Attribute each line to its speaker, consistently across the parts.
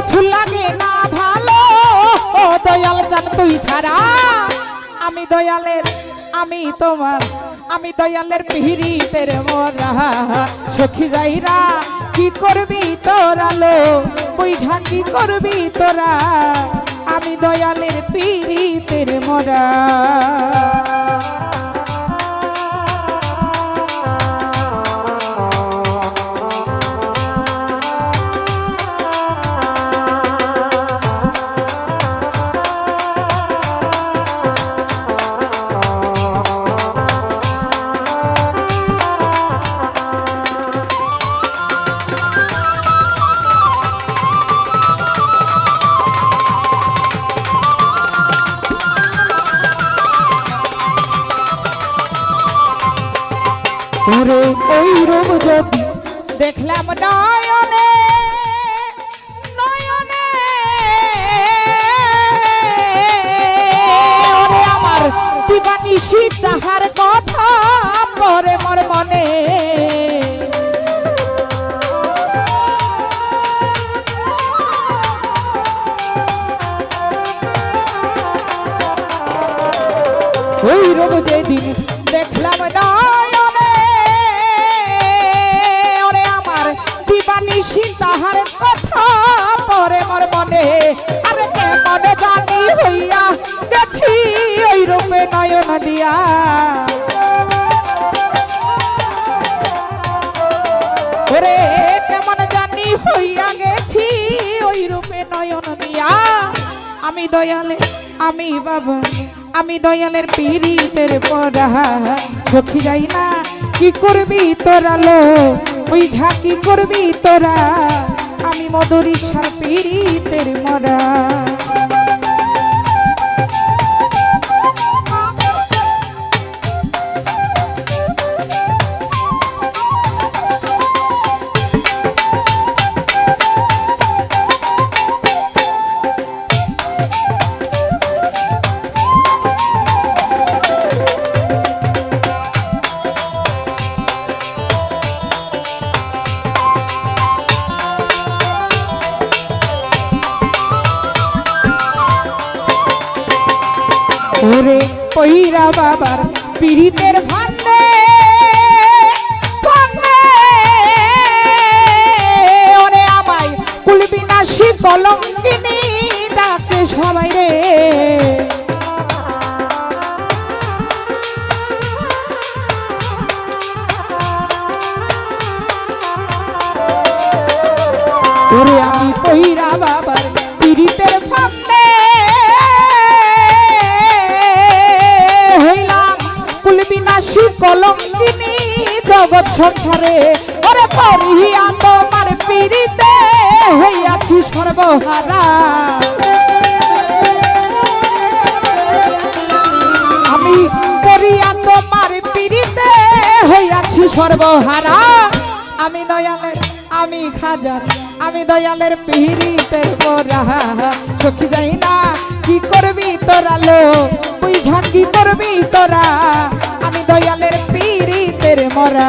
Speaker 1: কিছু লাগে না ভালো। ও দয়াল জান, তুই ছাড়া। আমি দয়ালের, আমি তোমার, আমি দয়ালের পিহিরিতের মরা। সখী যাইরা কি করবি তোরা লো বুঝা কি করবি তোরা? আমি দয়ালের পিহিরিতের মরা। দেখলাম নয়নে নয়নে। ওরে আমার দিবানিশি তাহার কথা পরে মোর মনে। ওই রূপ যেদিন দেখলাম মোর আরে কে মনে জানি হইয়া, গেছি ওই রূপে নয়ন দিয়া। ওরে কেমন জানি হইয়া গেছি ওই রূপে নয়ন দিয়া। আমি দয়ালে, আমি বাবা, আমি দয়ালের পীড়িতের পড়া। সখী যাই না, কি করবি তোরা লো ওই ঝাঁকি করবি তোরা? আমি মধুরী সার পীড়িতের মরা। ওরে পহিরা বাবার পীড়িতের ভান্ডে ওরে আমায় কুলবিনাশী কলঙ্কিনী ডাকে সবাই কলঙ্কিনী জগৎ সংসারে, ওরে পড়িয়া তোমার পীড়িতে হইয়াছি সর্বহারা। আমি করিয়া তোমার পীড়িতে হইয়াছি সর্বহারা। আমি দয়ালের আমি খাজার, আমি দয়ালের পিহিরিতের পরা। সখী যাই না কি করবি তোরা লো বুঝা কি করবি তোরা? আমি দয়ালের পিহিরিতের মরা।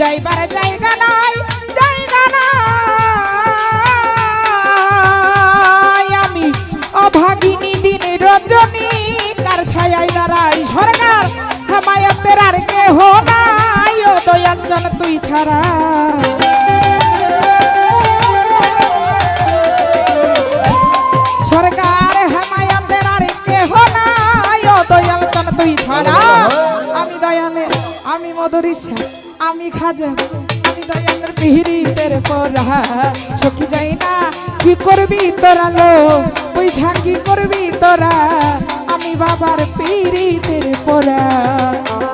Speaker 1: যাইবার জায়গা নাই জায়গা নাই। আমি অভাগিনী দিন রজনী, কার ছায়ায় দাঁড়াই সরকার, হামায়াতের আর কেহ নাই। ও দয়াঞ্জন, তুই ছাড়া। সরকার, হামায়াতের আর কেহ নাই। ও দয়াঞ্জন, তুই ছাড়া। আমি দয়ালে আমি মধুরিশা খাজা, আমি দয়ালের তের পরা। ছকি যাই না, কি করবি তোরা লো ওই ঝাঁকি করবি তোরা? আমি বাবার পিহিরিতের পরা। আহা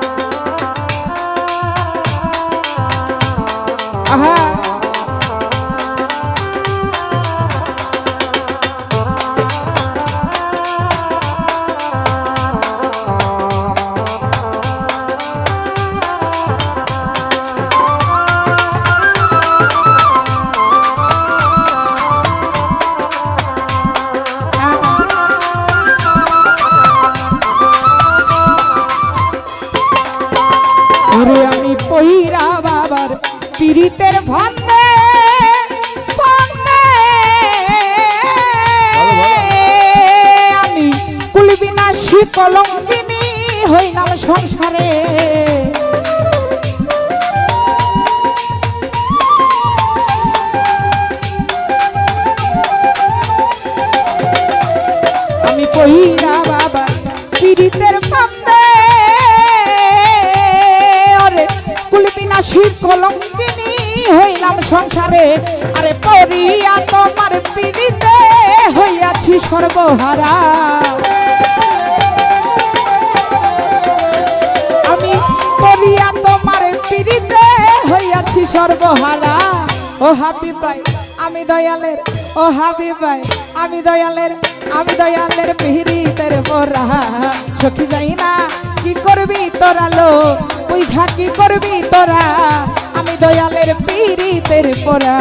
Speaker 1: কুলবিনাশী কলঙ্কিনী হইলাম সংসারে। আমি পইরা বাবা, পীড়িতের ফান্দে আরে কুলবিনাশী কলঙ্কিনী হইলাম সংসারে। আরে, পড়িয়া তোমার পীড়িতে হইয়াছি সর্বহারা। সর্বহারা। ও হাবি ভাই আমি দয়ালের, ও হাবি ভাই আমি দয়ালের আমি দয়ালের পিহিরিতের পরা। সখি যাই না কি করবি তোরা লো ওই ঝাঁকি করবি তোরা? আমি দয়ালের পিরিতের পরা।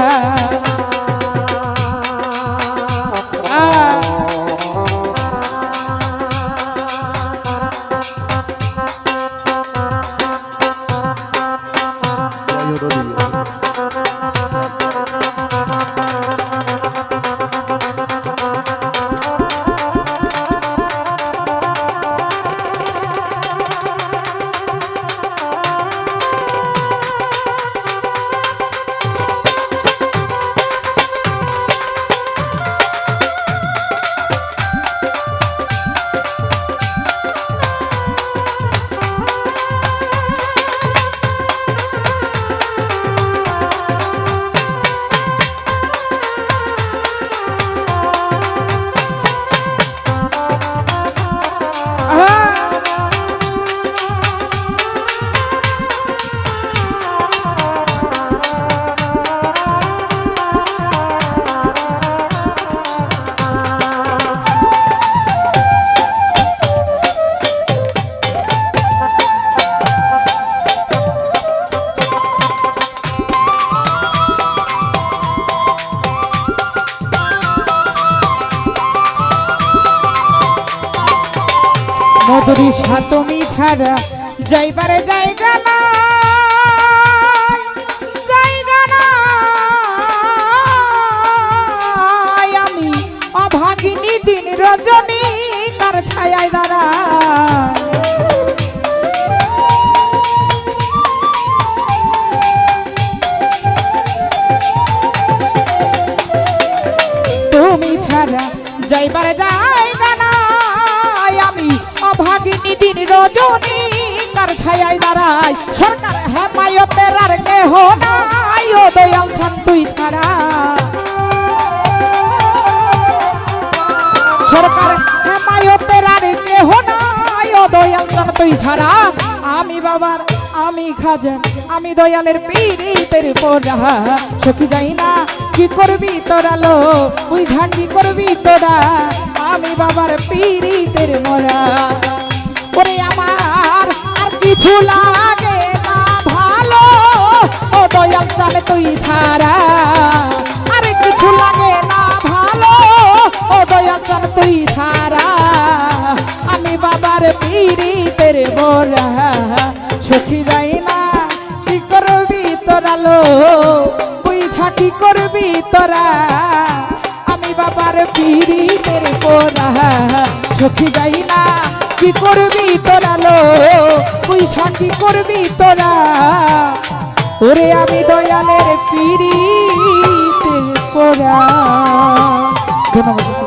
Speaker 1: মধুরী সাতমি ছাড়া যাইবারে জায়গা না ছায়ায় দাঁড়াই। সরকার হেমায়তের আর কেহ নাই। ও দয়াল ছান তুই ছাড়া। সরকার হেমায়তের আর কেহ নাই। ও দয়াল ছান তুই ছাড়া। আমি বাবার, আমি খাজেন, আমি দয়ালের পীড়িতের পড়া সখী যাই না, কি করবি তোরা লো তুই ঝাঁকি করবি তোরা? আমি বাবার পীড়িতের মরা। ওরে আমার কিছু লাগে না ভালো। ও দয়াল চালে তুই ছাড়া আরে কিছু লাগে না ভালো। ও দয়াল চাল তুই ছাড়া। আমি বাবার পীড়িতের মোরা সখী যাই না, কি করবি তোরা লো তুই ঝাঁকি করবি তোরা? আমি বাবার পীড়িতের পোরা সখী যাই কি করবি তোরা লো? বুঝা কি করবি তোরা? ওরে আমি দয়ালের পিড়িতে পড়া। ধন্যবাদ।